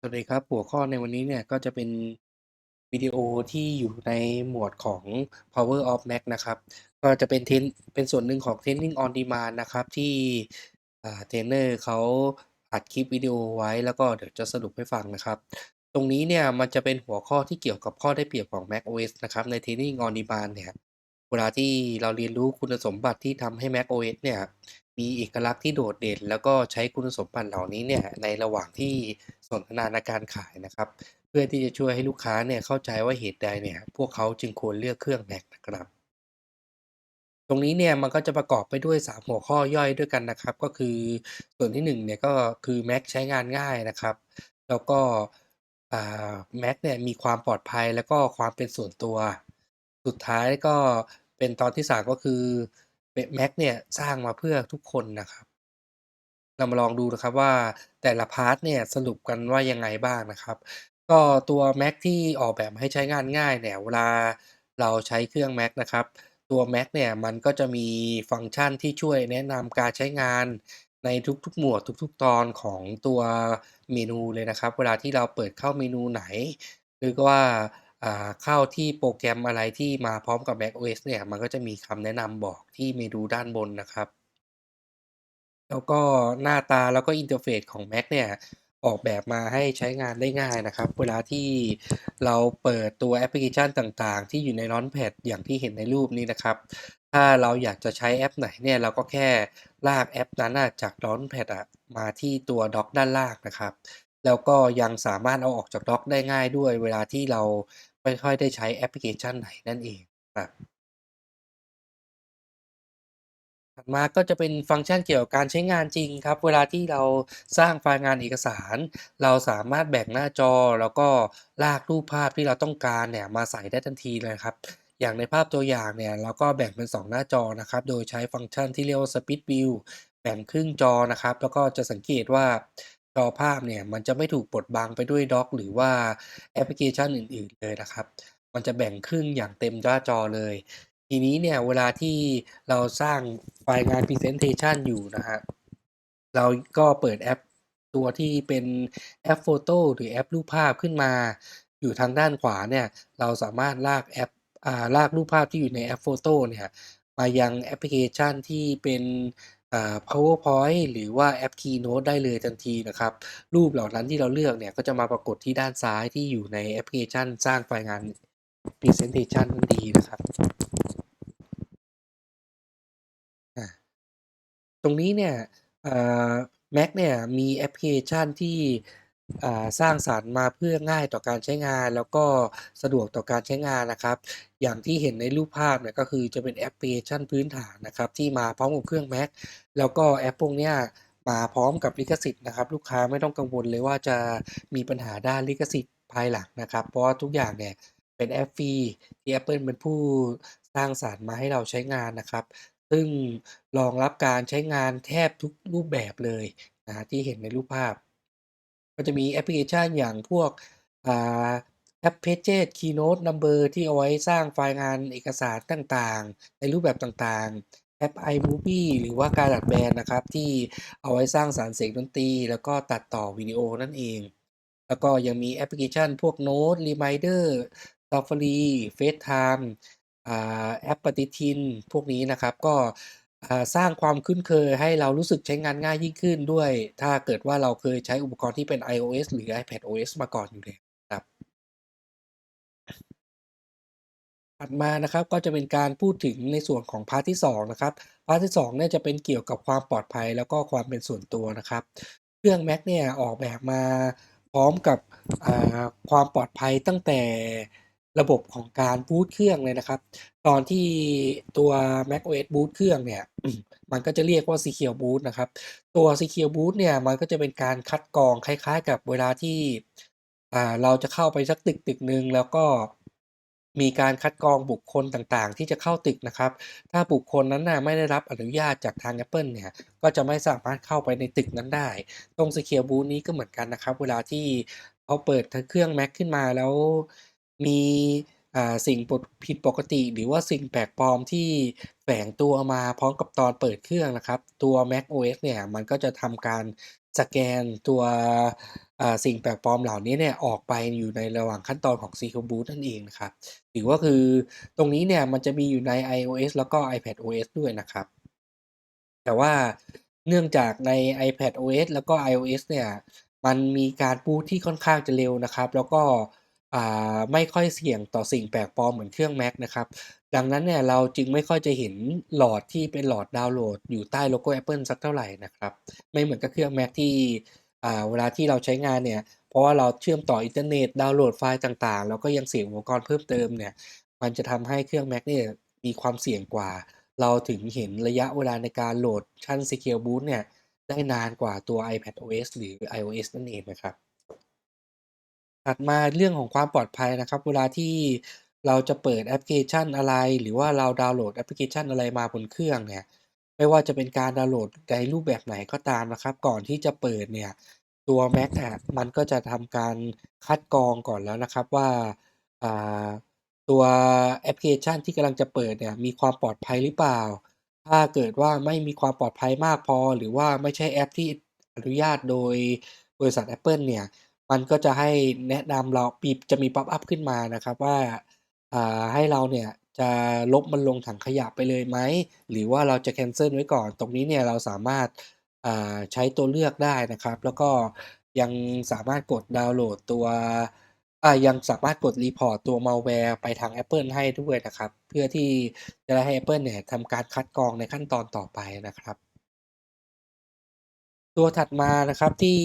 สวัสดีครับ หัวข้อในวันนี้เนี่ย ก็จะเป็นวิดีโอที่อยู่ในหมวดของ Power of Mac นะครับ ก็จะเป็นเทนเป็นส่วนหนึ่งของ Training on Demand นะครับ ที่เทรนเนอร์เขาอัดคลิปวิดีโอไว้แล้วก็เดี๋ยวจะสรุปให้ฟังนะครับ ตรงนี้เนี่ย มันจะเป็นหัวข้อที่เกี่ยวกับข้อได้เปรียบของ macOS นะครับ ใน Training on Demand เนี่ย เวลาที่เราเรียนรู้คุณสมบัติที่ทำให้ macOS เนี่ย มีเอกลักษณ์ที่โดดเด่น แล้วก็ใช้คุณสมบัติเหล่านี้เนี่ยในระหว่างที่สนทนาในการขายนะครับ เพื่อที่จะช่วยให้ลูกค้าเนี่ยเข้าใจว่าเหตุใดเนี่ยพวกเขาจึงควรเลือกเครื่อง Mac นะครับ ตรงนี้เนี่ยมันก็จะประกอบไปด้วย 3 หัวข้อย่อยด้วยกันนะครับ ก็คือส่วนที่1เนี่ยก็คือ Mac ใช้งานง่ายนะครับ แล้วก็อ่า Mac เนี่ยมีความปลอดภัยแล้วก็ความเป็นส่วนตัว สุดท้ายก็เป็นตอนที่3ก็คือ เป็ด Mac เนี่ยสร้างมาเพื่อทุกคนนะครับ เรามาลองดูนะครับว่าแต่ละพาร์ตเนี่ยสรุปกันว่ายังไงบ้างนะครับ ก็ตัว Mac ที่ออกแบบให้ใช้งานง่ายเนี่ยเวลาเราใช้เครื่อง Mac นะครับตัว Mac เนี่ยมันก็จะมีฟังก์ชันที่ช่วยแนะนำการใช้งานในทุกๆ หมวดทุกๆ ตอนของตัวเมนูเลยนะครับ เวลาที่เราเปิดเข้าเมนูไหน หรือว่า เข้าที่โปรแกรมอะไรที่มาพร้อมกับ macOS เนี่ย มันก็จะมีคำแนะนำบอกที่เมนูด้านบนนะครับ แล้วก็หน้าตาแล้วก็อินเทอร์เฟซของ Mac เนี่ย ออกแบบมาให้ใช้งานได้ง่ายนะครับ เวลาที่เราเปิดตัวแอปพลิเคชันต่างๆ ที่อยู่ใน Launchpad อย่างที่เห็นในรูปนี้นะครับ ถ้าเราอยากจะใช้แอปไหนเนี่ย เราก็แค่ลากแอปนั้นน่ะจาก Launchpad อะมาที่ตัวด็อกด้านล่างนะครับ แล้วก็ยังสามารถเอาออกจากด็อกได้ง่ายด้วยเวลาที่เราไม่ค่อยได้ใช้แอปพลิเคชันไหนนั่นเองครับถัดมาก็จะเป็นฟังก์ชันเกี่ยวกับการใช้งานจริงครับ เวลาที่เราสร้างไฟล์งานเอกสาร เราสามารถแบ่งหน้าจอแล้วก็ลากรูปภาพที่เราต้องการเนี่ยมาใส่ได้ทันทีเลยครับ อย่างในภาพตัวอย่างเนี่ยเราก็แบ่งเป็น 2 หน้าจอนะครับ โดยใช้ฟังก์ชันที่เรียกว่า Split View แบ่งครึ่งจอนะครับ แล้วก็จะสังเกตว่า จอภาพเนี่ยมันจะไม่ถูกบดบังไปด้วยด็อกหรือว่าแอปพลิเคชันอื่น ๆเลยนะครับ มันจะแบ่งครึ่งอย่างเต็มหน้าจอเลย ทีนี้เนี่ยเวลาที่เราสร้างไฟล์งาน Presentation อยู่นะครับเราก็เปิดแอปตัวที่เป็นแอปโฟโต้หรือแอปรูปภาพขึ้นมา อยู่ทางด้านขวาเนี่ยเราสามารถลากแอปอ่าลากรูปภาพที่อยู่ในแอปโฟโต้เนี่ยมายังแอปพลิเคชันที่เป็น อ่า PowerPoint หรือว่าแอป Keynote ได้เลยทันทีนะครับ รูปเหล่านั้นที่เราเลือกเนี่ย ก็จะมาปรากฏที่ด้านซ้ายที่อยู่ในแอปพลิเคชันสร้างไฟล์งาน Presentation นั่นเองนะครับตรงนี้เนี่ยอ่า Mac เนี่ยมีแอปพลิเคชันที่ อ่า สร้างสรรค์มาเพื่อง่ายต่อการใช้งาน แล้วก็สะดวกต่อการใช้งานนะครับ อย่างที่เห็นในรูปภาพเนี่ย ก็คือจะเป็นแอปพลิเคชันพื้นฐานนะครับ ที่มาพร้อมกับเครื่อง Mac แล้วก็แอปพวกเนี้ยมาพร้อมกับลิขสิทธิ์นะครับ ลูกค้าไม่ต้องกังวลเลยว่าจะมีปัญหาด้านลิขสิทธิ์ภายหลังนะครับ เพราะว่าทุกอย่างเนี่ยเป็นแอปฟรีที่ Apple เป็นผู้สร้างสรรค์มาให้เราใช้งานนะครับ ซึ่งรองรับการใช้งานแทบทุกรูปแบบเลยนะ ที่เห็นในรูปภาพ ก็จะมีแอปพลิเคชันอย่างพวกแอป Pages Keynote Number ที่เอาไว้สร้างไฟล์งานเอกสารต่างๆ ในรูปแบบต่างๆ แอป iMovie หรือว่า GarageBand นะครับ ที่เอาไว้สร้างสรรเสียงดนตรี แล้วก็ตัดต่อวิดีโอนั่นเอง แล้วก็ยังมีแอปพลิเคชันพวกโน้ต Reminder, Safari, FaceTime อ่าแอปปฏิทินพวกนี้นะครับก็ สร้างความคุ้นเคยให้เรารู้สึกใช้งานง่ายยิ่งขึ้นด้วย ถ้าเกิดว่าเราเคยใช้อุปกรณ์ที่เป็น iOS หรือ iPadOS มาก่อนอยู่แล้วครับ ถัดมานะครับก็จะเป็นการพูดถึงในส่วนของพาร์ตที่2นะครับพาร์ตที่2เนี่ยจะเป็นเกี่ยวกับความปลอดภัยแล้วก็ความเป็นส่วนตัวนะครับ เครื่อง Mac เนี่ยออกแบบมาพร้อมกับความปลอดภัยตั้งแต่ ระบบของการบูตเครื่องเลยนะครับ ตอนที่ตัว macOS บูตเครื่องเนี่ย มันก็จะเรียกว่า Secure Boot นะครับ ตัว Secure Boot เนี่ย มันก็จะเป็นการคัดกรองคล้ายๆ กับเวลาที่เราจะเข้าไปสักตึกตึกหนึ่งแล้วก็มีการคัดกรองบุคคลต่างๆ ที่จะเข้าตึกนะครับ ถ้าบุคคลนั้นน่ะไม่ได้รับอนุญาตจากทาง Apple เนี่ย ก็จะไม่สามารถเข้าไปในตึกนั้นได้ ตรง Secure Boot นี้ก็เหมือนกันนะครับ เวลาที่เขาเปิดเครื่อง Mac ขึ้นมาแล้ว มีอ่าสิ่งผิดปกติ หรือว่าสิ่งแปลกปลอมที่แฝงตัวมาพร้อมกับตอนเปิดเครื่องนะครับ ตัว macOS เนี่ยมันก็จะทำการสแกนตัวอ่าสิ่งแปลกปลอมเหล่านี้เนี่ยออกไปอยู่ในระหว่างขั้นตอนของ Secure Boot นั่นเองนะครับหรือว่าคือตรงนี้เนี่ยมันจะมีอยู่ใน iOS แล้วก็ iPadOS ด้วยนะครับ แต่ว่าเนื่องจากใน iPadOS แล้วก็ iOS เนี่ยมันมีการบูตที่ค่อนข้างจะเร็วนะครับ แล้วก็ ไม่ค่อยเสี่ยงต่อสิ่งแปลกปลอมเหมือนเครื่อง Mac นะครับดังนั้นเนี่ยเราจึงไม่ค่อยจะเห็นหลอดที่เป็นหลอดดาวน์โหลด อยู่ใต้โลโก้ Apple สักเท่าไหร่นะครับไม่เหมือนกับเครื่อง Mac ที่เวลาที่เราใช้งานเนี่ยเพราะว่าเราเชื่อมต่ออินเทอร์เน็ตดาวน์โหลดไฟล์ต่างๆ แล้วก็ยังเสียงอุปกรณ์เพิ่มเติมเนี่ยมันจะทำให้เครื่อง Mac เนี่ยมีความเสี่ยงกว่า เราถึงเห็นระยะเวลาในการโหลดชั้น Secure Boot เนี่ยได้นานกว่าตัว iPadOS หรือ iOS นั่นเองนะครับ ถัดมาเรื่องของความปลอดภัยนะครับ เวลาที่เราจะเปิดแอปพลิเคชันอะไร หรือว่าเราดาวน์โหลดแอปพลิเคชันอะไรมาบนเครื่องเนี่ย ไม่ว่าจะเป็นการดาวน์โหลดในรูปแบบไหนก็ตามนะครับ ก่อนที่จะเปิดเนี่ย ตัว Mac อะมันก็จะทำการคัดกรองก่อนแล้วนะครับว่าอ่าตัวแอปพลิเคชันที่กำลังจะเปิดเนี่ยมีความปลอดภัยหรือเปล่า ถ้าเกิดว่าไม่มีความปลอดภัยมากพอ หรือว่าไม่ใช่แอปที่อนุญาตโดยบริษัท Apple เนี่ย มันก็จะให้แนะนำเราปีจะมีป๊อปอัปขึ้นมานะครับว่าอ่าให้เราเนี่ยจะลบมันลงถังขยะไปเลยไหม หรือว่าเราจะแคนเซิลไว้ก่อน ตรงนี้เนี่ยเราสามารถอ่าใช้ตัวเลือกได้นะครับ แล้วก็ยังสามารถกดดาวน์โหลดตัวอ่ายังสามารถกดรีพอร์ตตัว malware ไปทาง Apple ให้ด้วยนะครับ เพื่อที่จะได้ให้ Apple เนี่ยทำการคัดกรองในขั้นตอนต่อไปนะครับ ตัวถัดมานะครับที่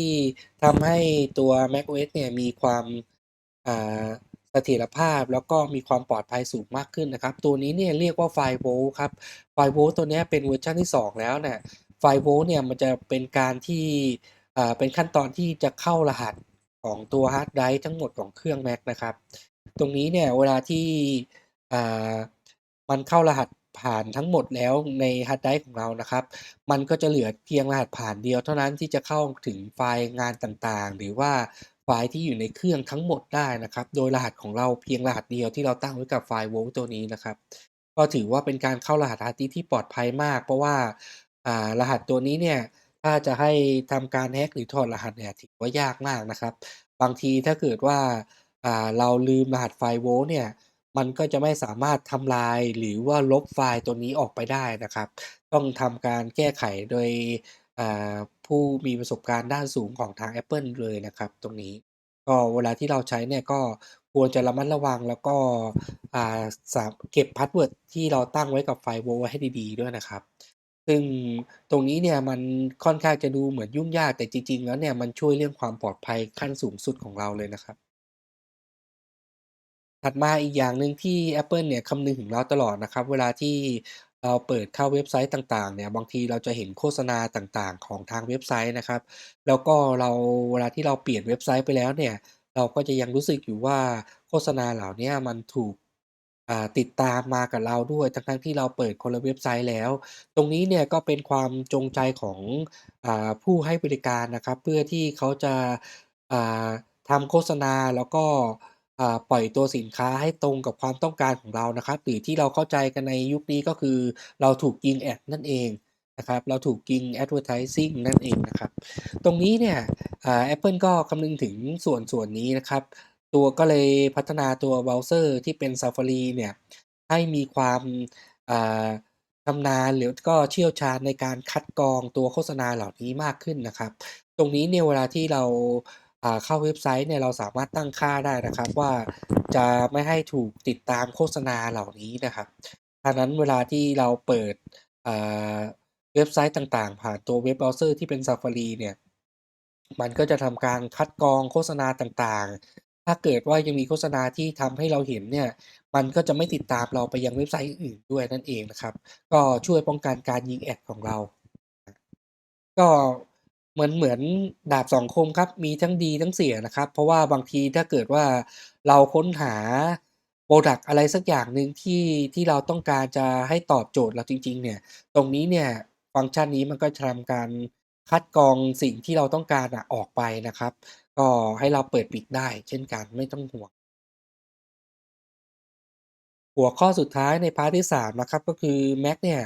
ทำให้ตัว macOS เนี่ยมีความอ่าเสถียรภาพแล้วก็มีความปลอดภัยสูงมากขึ้นนะครับ ตัวนี้เนี่ยเรียกว่า Firewall ครับ Firewall ตัวนี้เป็นเวอร์ชันที่ 2 แล้วเนี่ย Firewall เนี่ยมันจะเป็นการที่อ่าเป็นขั้นตอนที่จะเข้ารหัสของตัวฮาร์ดไดรฟ์ทั้งหมดของเครื่อง Mac นะครับ ตรงนี้เนี่ยเวลาที่อ่ามันเข้ารหัส ผ่านทั้งหมดแล้วในฮาร์ดไดรฟ์ของเรานะครับ มันก็จะเหลือเพียงรหัสผ่านเดียวเท่านั้นที่จะเข้าถึงไฟล์งานต่างๆ หรือว่าไฟล์ที่อยู่ในเครื่องทั้งหมดได้นะครับ โดยรหัสของเราเพียงรหัสเดียวที่เราตั้งไว้กับ Firewall ตัวนี้นะครับ ก็ถือว่าเป็นการเข้ารหัสฮาร์ดดิสที่ปลอดภัยมาก เพราะว่ารหัสตัวนี้เนี่ยถ้าจะให้ทำการ hack หรือถอดรหัสเนี่ยถือว่ายากมากนะครับ บางทีถ้าเกิดว่าเราลืมรหัส Firewall เนี่ย มันก็จะไม่สามารถทำลายหรือว่าลบไฟล์ตัวนี้ออกไปได้นะครับ ต้องทำการแก้ไขโดยผู้มีประสบการณ์ด้านสูงของทาง Apple เลยนะครับ ตรงนี้ ก็เวลาที่เราใช้เนี่ยก็ควรจะระมัดระวังแล้วก็เก็บพาสเวิร์ดที่เราตั้งไว้กับ Firewall ไว้ให้ดีๆด้วยนะครับ ซึ่งตรงนี้เนี่ยมันค่อนข้างจะดูเหมือนยุ่งยากแต่จริงๆ แล้วเนี่ยมันช่วยเรื่องความปลอดภัยขั้นสูงสุดของเราเลยนะครับ ถัดมาอีกอย่างหนึ่งที่ Apple เนี่ยคำนึงถึงเราตลอดนะครับ เวลาที่เราเปิดเข้าเว็บไซต์ต่างๆเนี่ยบางทีเราจะเห็นโฆษณาต่างๆ ของทางเว็บไซต์นะครับ แล้วก็เราเวลาที่เราเปลี่ยนเว็บไซต์ไปแล้วเนี่ยเราก็จะยังรู้สึกอยู่ว่าโฆษณาเหล่านี้มันถูกติดตามมากับเราด้วยทั้งๆที่เราเปิดคนละเว็บไซต์แล้ว ตรงนี้เนี่ยก็เป็นความจงใจของอผู้ให้บริการนะครับ เพื่อที่เขาจะาทำโฆษณาแล้วก็ ปล่อยตัวสินค้าให้ตรงกับความต้องการของเรานะครับหรือที่เราเข้าใจกันในยุคนี้ก็คือ เราถูกยิงแอดนั่นเองนะครับ เราถูกยิง advertising นั่นเองนะครับ ตรงนี้เนี่ยอ่า Apple ก็คำนึงถึงส่วนส่วนนี้นะครับ ตัวก็เลยพัฒนาตัวเบราว์เซอร์ที่เป็น Safari เนี่ยให้มีความชำนาญหรือก็เชี่ยวชาญในการคัดกรองตัวโฆษณาเหล่านี้มากขึ้นนะครับ ตรงนี้เนี่ยเวลาที่เรา เข้าเว็บไซต์เนี่ยเราสามารถตั้งค่าได้นะครับ ว่าจะไม่ให้ถูกติดตามโฆษณาเหล่านี้นะครับฉะนั้นเวลาที่เราเปิดเว็บไซต์ต่างๆ ผ่านตัวเว็บเบราว์เซอร์ที่เป็น Safari เนี่ยมันก็จะทำการคัดกรองโฆษณาต่างๆ ถ้าเกิดว่ายังมีโฆษณาที่ทำให้เราเห็นเนี่ย มันก็จะไม่ติดตามเราไปยังเว็บไซต์อื่นด้วยนั่นเองนะครับ ก็ช่วยป้องกันการยิงแอดของเรา ก็ เหมือน เหมือนดาบสองคมครับ มีทั้งดีทั้งเสียนะครับ เพราะว่าบางทีถ้าเกิดว่าเราค้นหาพรดักอะไรสักอย่างหนึ่งที่ ที่เราต้องการจะให้ตอบโจทย์เราจริง ๆ เนี่ย ตรงนี้เนี่ยฟังก์ชันนี้มันก็จะทำการคัดกรองสิ่งที่เราต้องการอะออกไปนะครับ ก็ให้เราเปิดปิดได้เช่นกันไม่ต้องห่วง หัวข้อสุดท้ายในพาร์ตที่3นะครับก็คือ Mac เนี่ย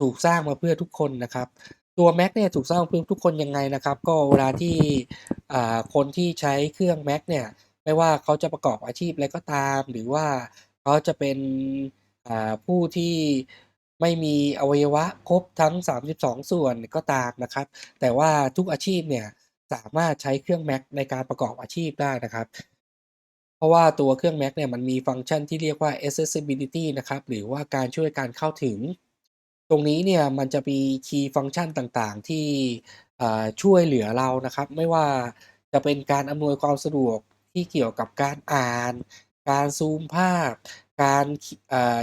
ถูกสร้างมาเพื่อทุกคนนะครับ ตัว Mac เนี่ยถูกสร้างเพื่อทุกคนยังไงนะครับ ก็เวลาที่คนที่ใช้เครื่อง Mac เนี่ยไม่ว่าเขาจะประกอบอาชีพอะไรก็ตาม หรือว่าเขาจะเป็นผู้ที่ไม่มีอวัยวะครบทั้ง 32 ส่วนก็ตามนะครับ แต่ว่าทุกอาชีพเนี่ยสามารถใช้เครื่อง Mac ในการประกอบอาชีพได้นะครับ เพราะว่าตัวเครื่อง Mac เนี่ยมันมีฟังก์ชันที่เรียกว่า accessibility นะครับ หรือว่าการช่วยการเข้าถึง ตรงนี้เนี่ยมันจะมีคีย์ฟังก์ชันต่างๆ ที่ช่วยเหลือเรานะครับ ไม่ว่าจะเป็นการอำนวยความสะดวกที่เกี่ยวกับการอ่าน การซูมภาพ การ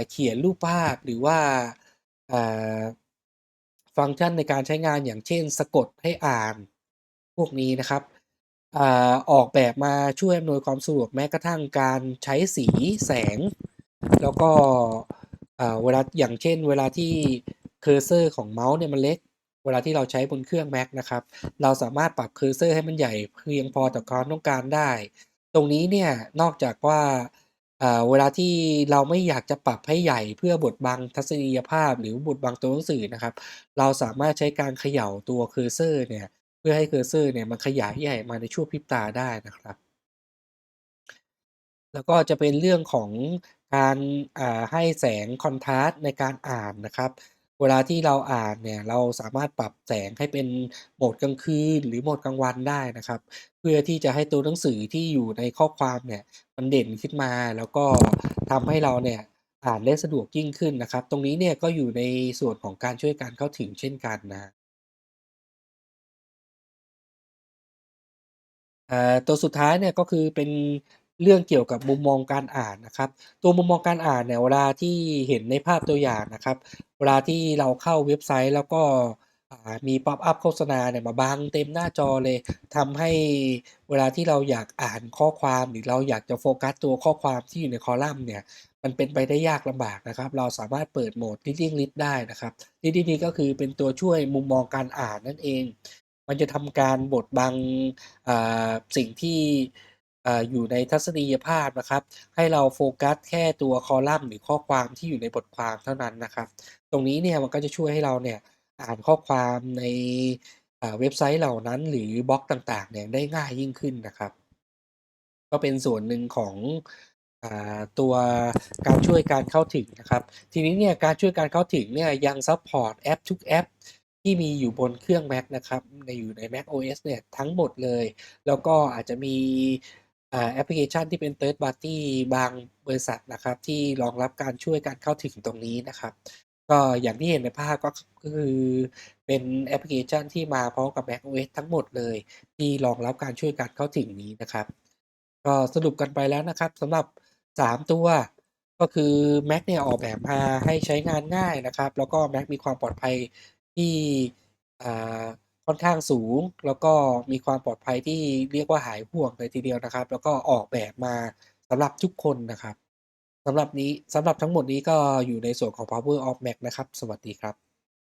เขียนรูปภาพหรือว่าฟังก์ชันในการใช้งานอย่างเช่น สะกดให้อ่านพวกนี้นะครับออกแบบมาช่วยอำนวยความสะดวกแม้กระทั่งการใช้สีแสง แล้วก็ อ่าเวลาอย่างเช่น เวลาที่เคอร์เซอร์ของเมาส์เนี่ยมันเล็ก เวลาที่เราใช้บนเครื่อง Mac นะครับ เราสามารถปรับเคอร์เซอร์ให้มันใหญ่เพียงพอต่อความต้องการได้ ตรงนี้เนี่ยนอกจากว่าเวลาที่เราไม่อยากจะปรับให้ใหญ่เพื่อบดบังทัศนียภาพ หรือบดบังตัวหนังสือนะครับ เราสามารถใช้การเขย่าตัวเคอร์เซอร์เนี่ยเพื่อให้เคอร์เซอร์เนี่ยมันขยายใหญ่มาในช่วงพริบตาได้นะครับ แล้วก็จะเป็นเรื่องของ การอ่าให้แสงคอนทราสต์ในการอ่านนะครับ เวลาที่เราอ่านเนี่ยเราสามารถปรับแสงให้เป็นโหมดกลางคืนหรือโหมดกลางวันได้นะครับ เพื่อที่จะให้ตัวหนังสือที่อยู่ในข้อความเนี่ยมันเด่นขึ้นมา แล้วก็ทำให้เราเนี่ยอ่านได้สะดวกยิ่งขึ้นนะครับ ตรงนี้เนี่ยก็อยู่ในส่วนของการช่วยการเข้าถึงเช่นกันนะอ่าตัวสุดท้ายเนี่ยก็คือเป็น เรื่องเกี่ยวกับมุมมองการอ่านนะครับ ตัวมุมมองการอ่านเนี่ยเวลาที่เห็นในภาพตัวอย่างนะครับ เวลาที่เราเข้าเว็บไซต์แล้วก็มีพ็อปอัปโฆษณาเนี่ยมาบังเต็มหน้าจอเลยทำให้เวลาที่เราอยากอ่านข้อความหรือเราอยากจะโฟกัสตัวข้อความที่อยู่ในคอลัมน์เนี่ยมันเป็นไปได้ยากลำบากนะครับ เราสามารถเปิดโหมด Reading List ได้นะครับ Reading List ก็คือเป็นตัวช่วยมุมมองการอ่านนั่นเอง มันจะทำการบดบังสิ่งที่ อยู่ในทัศนียภาพนะครับ ให้เราโฟกัสแค่ตัวคอลัมน์หรือข้อความที่อยู่ในบทความเท่านั้นนะครับ ตรงนี้เนี่ยมันก็จะช่วยให้เราเนี่ยอ่านข้อความในเว็บไซต์เหล่านั้น หรือบล็อกต่างๆเนี่ยได้ง่ายยิ่งขึ้นนะครับ ก็เป็นส่วนหนึ่งของอตัวการช่วยการเข้าถึงนะครับ ทีนี้เนี่ยการช่วยการเข้าถึงเนี่ยยังซัปพอร์ตแอปทุกแอปที่มีอยู่บนเครื่อง Mac นะครับในอยู่ใน macOS เนี่ยทั้งหมดเลย แล้วก็อาจจะมี อ่า แอปพลิเคชันที่เป็น Third Party บางบริษัทนะครับ ที่รองรับการช่วยการเข้าถึงตรงนี้นะครับ ก็อย่างที่เห็นในภาพก็ก็คือเป็นแอปพลิเคชันที่มาพร้อมกับ macOS ทั้งหมดเลย ที่รองรับการช่วยการเข้าถึงนี้นะครับ ก็สรุปกันไปแล้วนะครับสำหรับ 3 ตัว ก็คือ Mac เนี่ยออกแบบมาให้ใช้งานง่ายนะครับ แล้วก็ Mac มีความปลอดภัยที่อ่า ค่อนข้างสูง แล้วก็มีความปลอดภัยที่เรียกว่าหายห่วงเลยทีเดียวนะครับ แล้วก็ออกแบบมาสำหรับทุกคนนะครับสำหรับนี้สำหรับทั้งหมดนี้ก็อยู่ในส่วนของ Power of Mac นะครับ สวัสดีครับ